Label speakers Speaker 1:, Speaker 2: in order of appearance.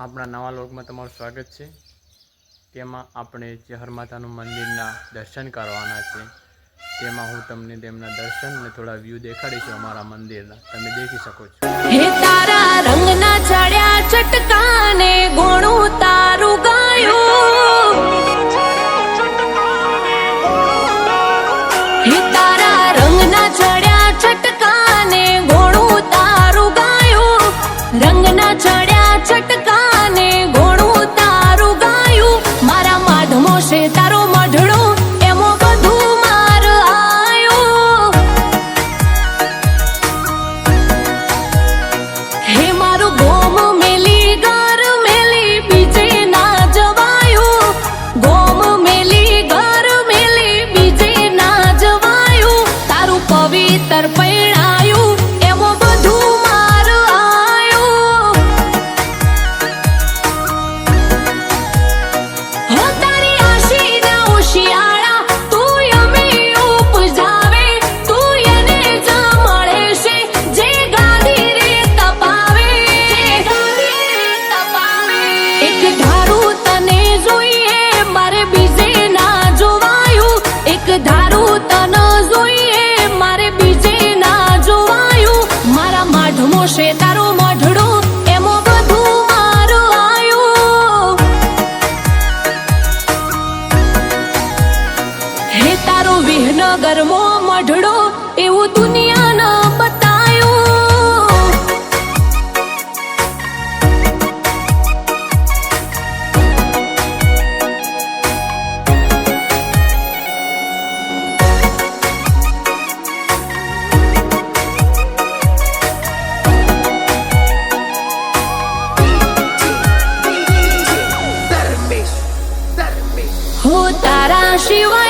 Speaker 1: આપણા નવા લોકમાં તમારું સ્વાગત છે. તેમાં આપણે ચહર માતાનું મંદિરના દર્શન કરવાના છે. તેમાં હું તમને તેમના દર્શન અને થોડા વ્યૂ દેખાડીશ અમારા મંદિરના. તમે દેખી શકો છો.
Speaker 2: હે તારા રંગના ચડ્યા ચટકાને ગોણું તારું ગાયું. હે નગર નગરમો મઢડો એવું દુનિયા ન બતાયું. હો તારા શિવાય